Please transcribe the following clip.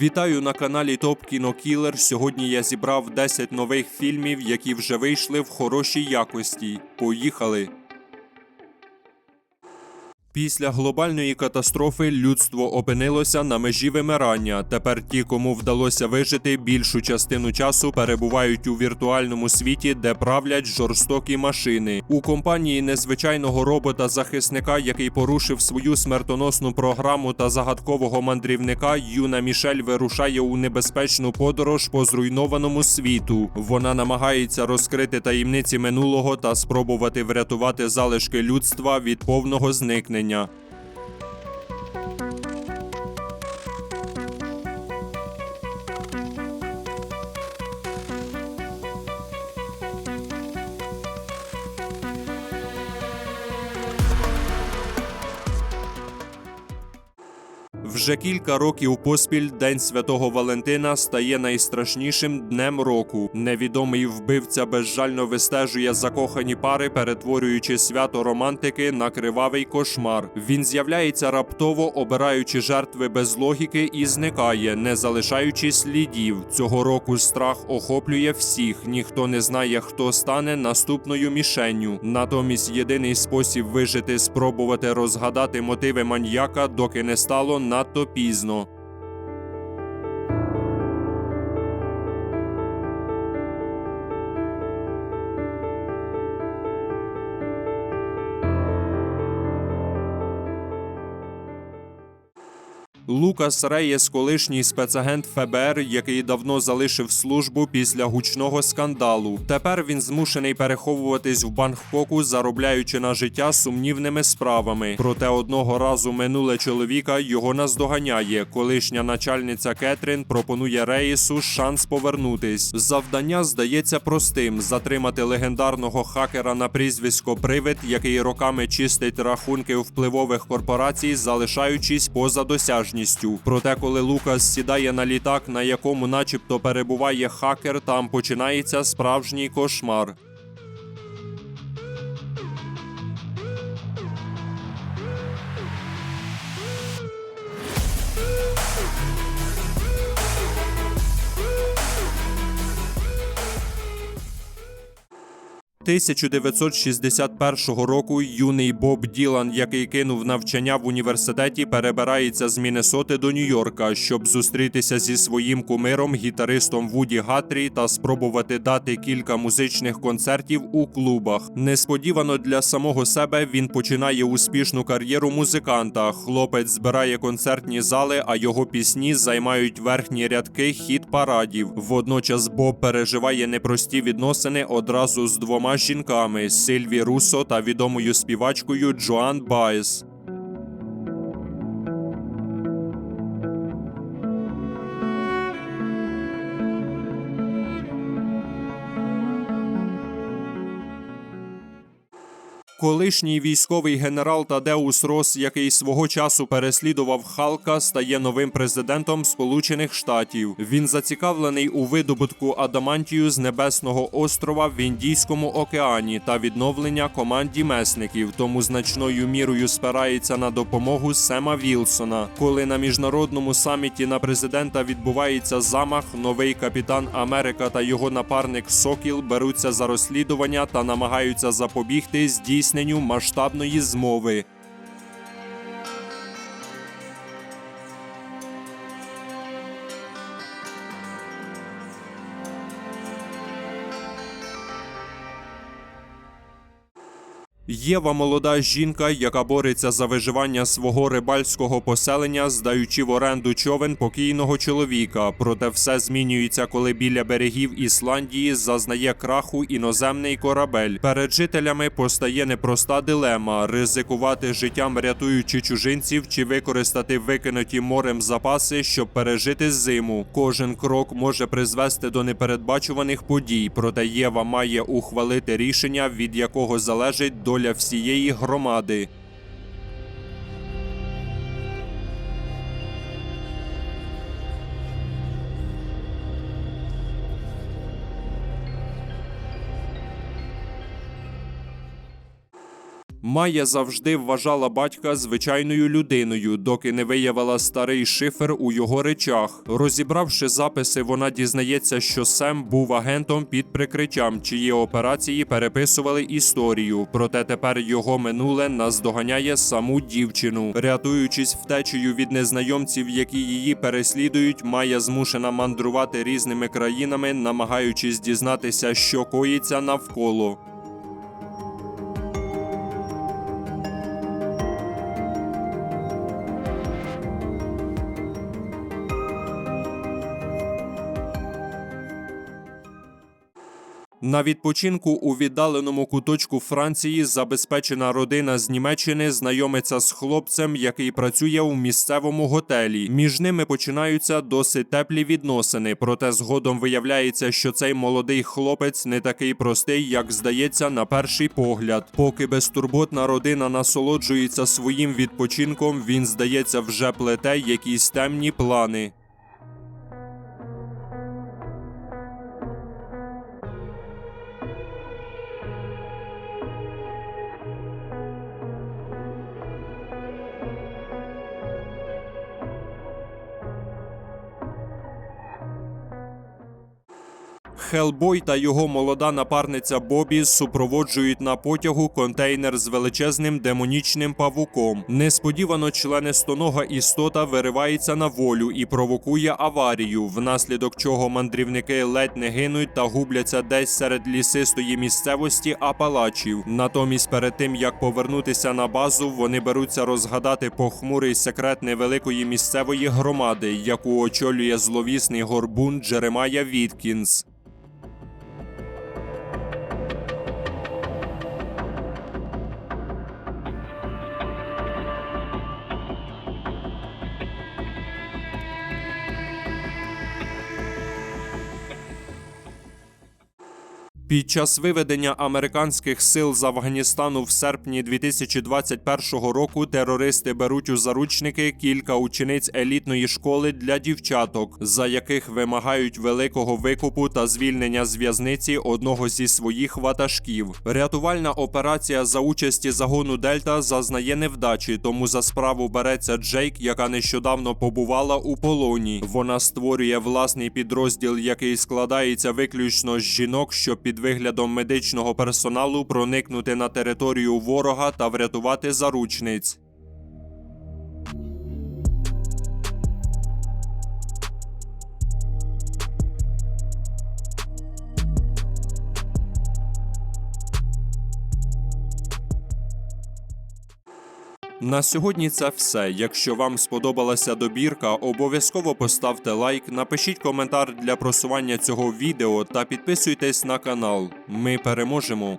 Вітаю на каналі Топ Кіно Кілер. Сьогодні я зібрав 10 нових фільмів, які вже вийшли в хорошій якості. Поїхали! Після глобальної катастрофи людство опинилося на межі вимирання. Тепер ті, кому вдалося вижити, більшу частину часу перебувають у віртуальному світі, де правлять жорстокі машини. У компанії незвичайного робота-захисника, який порушив свою смертоносну програму та загадкового мандрівника, юна Мішель вирушає у небезпечну подорож по зруйнованому світу. Вона намагається розкрити таємниці минулого та спробувати врятувати залишки людства від повного зникнення визнання Вже кілька років поспіль День Святого Валентина стає найстрашнішим днем року. Невідомий вбивця безжально вистежує закохані пари, перетворюючи свято романтики на кривавий кошмар. Він з'являється раптово, обираючи жертви без логіки, і зникає, не залишаючи слідів. Цього року страх охоплює всіх. Ніхто не знає, хто стане наступною мішенню. Натомість єдиний спосіб вижити спробувати розгадати мотиви маньяка, доки не стало надто пізно. Лукас Реєс, колишній спецагент ФБР, який давно залишив службу після гучного скандалу. Тепер він змушений переховуватись в Бангкоку, заробляючи на життя сумнівними справами. Проте одного разу минуле чоловіка його наздоганяє. Колишня начальниця Кетрін пропонує Реєсу шанс повернутись. Завдання здається простим: затримати легендарного хакера на прізвисько Привид, який роками чистить рахунки впливових корпорацій, залишаючись поза досяжністю. Проте, коли Лукас сідає на літак, на якому, начебто, перебуває хакер, там починається справжній кошмар. – 1961 року юний Боб Ділан, який кинув навчання в університеті, перебирається з Міннесоти до Нью-Йорка, щоб зустрітися зі своїм кумиром, гітаристом Вуді Гатрі, та спробувати дати кілька музичних концертів у клубах. Несподівано для самого себе він починає успішну кар'єру музиканта. Хлопець збирає концертні зали, а його пісні займають верхні рядки хіт парадів. Водночас Боб переживає непрості відносини одразу з двома жінками Сильві Руссо та відомою співачкою Джоан Байес. Колишній військовий генерал Тадеус Рос, який свого часу переслідував Халка, стає новим президентом Сполучених Штатів. Він зацікавлений у видобутку адамантію з небесного острова в Індійському океані та відновлення команді месників, тому значною мірою спирається на допомогу Сема Вілсона. Коли на міжнародному саміті на президента відбувається замах, новий капітан Америка та його напарник Сокіл беруться за розслідування та намагаються запобігти здійсненню масштабної змови. Єва молода жінка, яка бореться за виживання свого рибальського поселення, здаючи в оренду човен покійного чоловіка. Проте все змінюється, коли біля берегів Ісландії зазнає краху іноземний корабель. Перед жителями постає непроста дилема: ризикувати життям, рятуючи чужинців, чи використати викинуті морем запаси, щоб пережити зиму. Кожен крок може призвести до непередбачуваних подій. Проте Єва має ухвалити рішення, від якого залежить доля всієї громади. Майя завжди вважала батька звичайною людиною, доки не виявила старий шифер у його речах. Розібравши записи, вона дізнається, що Сем був агентом під прикриттям, чиї операції переписували історію. Проте тепер його минуле наздоганяє саму дівчину. Рятуючись втечею від незнайомців, які її переслідують, Майя змушена мандрувати різними країнами, намагаючись дізнатися, що коїться навколо. На відпочинку у віддаленому куточку Франції забезпечена родина з Німеччини знайомиться з хлопцем, який працює у місцевому готелі. Між ними починаються досить теплі відносини. Проте згодом виявляється, що цей молодий хлопець не такий простий, як здається на перший погляд. Поки безтурботна родина насолоджується своїм відпочинком, він здається вже плете якісь темні плани. Хелбой та його молода напарниця Бобі супроводжують на потягу контейнер з величезним демонічним павуком. Несподівано членистонога істота виривається на волю і провокує аварію, внаслідок чого мандрівники ледь не гинуть та губляться десь серед лісистої місцевості Апалачів. Натомість, перед тим як повернутися на базу, вони беруться розгадати похмурий секрет невеликої місцевої громади, яку очолює зловісний горбун Джеремая Віткінс. Під час виведення американських сил з Афганістану в серпні 2021 року терористи беруть у заручники кілька учениць елітної школи для дівчаток, за яких вимагають великого викупу та звільнення з в'язниці одного зі своїх ватажків. Рятувальна операція за участі загону Дельта зазнає невдачі, тому за справу береться Джейк, яка нещодавно побувала у полоні. Вона створює власний підрозділ, який складається виключно з жінок, щоб під виглядом медичного персоналу проникнути на територію ворога та врятувати заручниць. На сьогодні це все. Якщо вам сподобалася добірка, обов'язково поставте лайк, напишіть коментар для просування цього відео та підписуйтесь на канал. Ми переможемо!